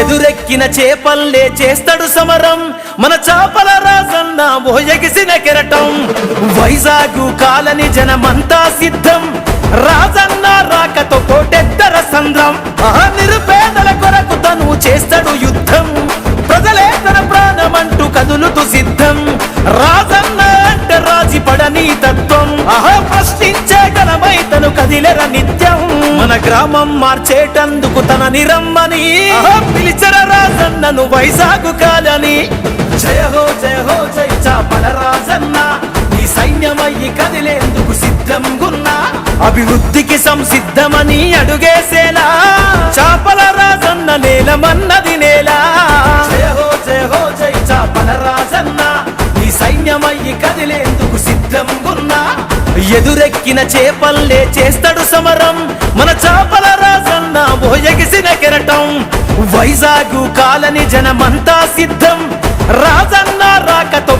ఎదురెక్కిన చేపల్లే చేస్తాడు సమరం. మన చాపల రాజన్న ఓయగిసిన కెరటం. వైజాగు కాలని జనమంతా సిద్ధం. రాజన్న రాకతో కోటెద్దర సంద్రం. నిరుపేదల కొరకు తను చేస్తాడు యుద్ధం. ప్రజలే తన ప్రాణమంటూ కదులుతూ సిద్ధం. రాజన్న అంటే రాజీ పడని తత్వం. ఆహా ప్రశ్నించే గలమై తను కదిలెర నిత్యం. గ్రామం మార్చేటందుకు తన నిరమ్మని. పిలిచర రాజన్నను వైజాగు కాలని. జయ హో జయ హో జయ చాపల రాజన్న. ఈ సైన్యమయ్యి కదిలేందుకు సిద్ధం గున్నా అభివృద్ధికి సంసిద్ధమని అడుగేసేలా చాపల రాజన్న నేలమన్నది నేలా. జయ హో జయ హో జయ చాపల రాజన్న. ఈ సైన్యమయ్యి కదిలేందుకు సిద్ధం గున్నా ఎదురెక్కిన చేపల్లే చేస్తాడు సమరం. మన చేపల రాజన్న ఓయగిసిన కెరటం. వైజాగు కాలని జనమంతా సిద్ధం. రాజన్న రాకతో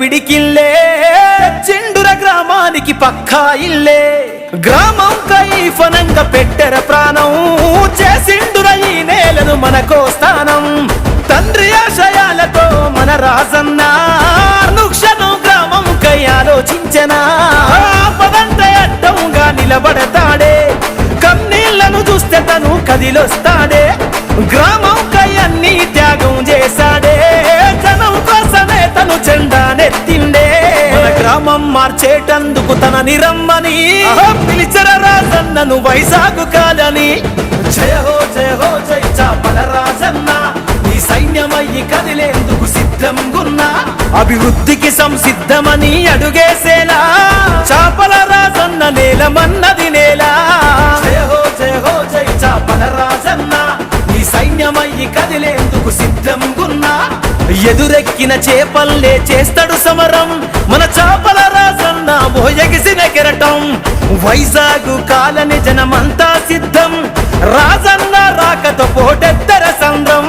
పిడికిల్లే చెండుర గ్రామానికి పక్కా ఇల్లే. గ్రామం కైఫనంగా పెట్టెర ప్రాణం చేసిండుర ఈ నేలను మనకో స్థానం. తండ్రి ఆశయాలతో మన రాజన్న నుక్షణం గ్రామం కై ఆలోచించనా. పదంత అడ్డంగా నిలబడతాడే కన్నీళ్ళను చూస్తే తను కదిలొస్తాడే. గ్రామం తన నిరమ్మని పిలిచర రాజన్నను వైజాగు కాలని. జయ హో జయ హో జయ చాపల రాజన్న. ఈ సైన్యమయ్యి కదిలేందుకు సిద్ధం గున్నా అభివృద్ధికి సంసిద్ధమని అడుగేసేలా. చాపల రాజన్న నేలమన్నది నేలా. జయ హో జయ హో జయ చాపల రాజన్న. ఈ సైన్యమయ్యి కదిలేందుకు సిద్ధం గున్నా ఎదురెక్కిన చేపల్లే చేస్తాడు సమరం. మన చాపల రాజన్న ఓయగిసిన కెరటం. వైజాగు కాలని జనమంతా సిద్ధం. రాజన్న రాకతో పోటెత్తర సంద్రం.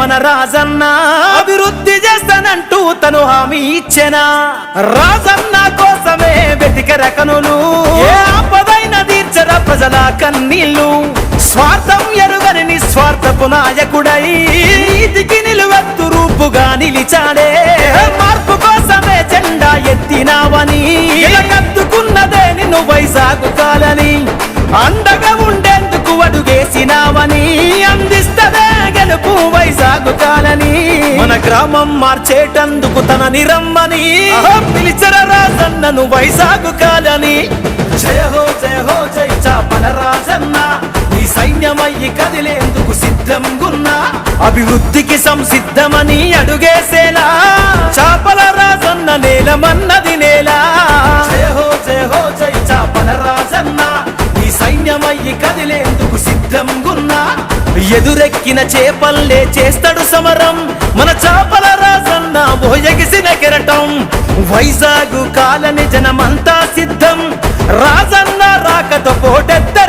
మన రాజన్న. అభివృద్ధి చేస్తానంటూ తను హామీ ఇచ్చెనా. రాజన్న కోసం రకనులు. కనులు ఏ ఆపదైన తీర్చర ప్రజల కన్నీళ్ళు. స్వార్థం ఎరుగని నిస్వార్థపు నాయకుడై నీతికి నిలువెత్తు రూపుగా నిలిచాడే. మార్పు కోసమే జెండా ఎత్తినావని కత్తుకున్నదే నిన్ను వైజాగు కాలని. అండగా ఉండేందుకు అడుగేసినావని అందిస్తదే గెలుపు వైజాగు కాలని. గ్రామం మార్చేటందుకు తన నిరమ్మని. పిలిచర రాజన్నను వైజాగు కాలని. జయ హో జయ హో జయ చాపల రాజన్న. ఈ సైన్యమయ్యి కదిలేందుకు సిద్ధం గున్నా అభివృద్ధికి సంసిద్ధమని అడుగేసేలా చాపల రాజన్న నేలమన్నది నేలా? జయ హో జయ హో జయ చాపల రాజన్న. ఈ సైన్యమయ్యి కదిలేందుకు సిద్ధం గున్నా ఎదురెక్కిన చేపల్లే చేస్తాడు సమరం. మన చాపల రాజన్న ఓయగిసిన కెరటం. వైజాగు కాలని జనమంతా సిద్ధం. రాజన్న రాకతో పోటెత్త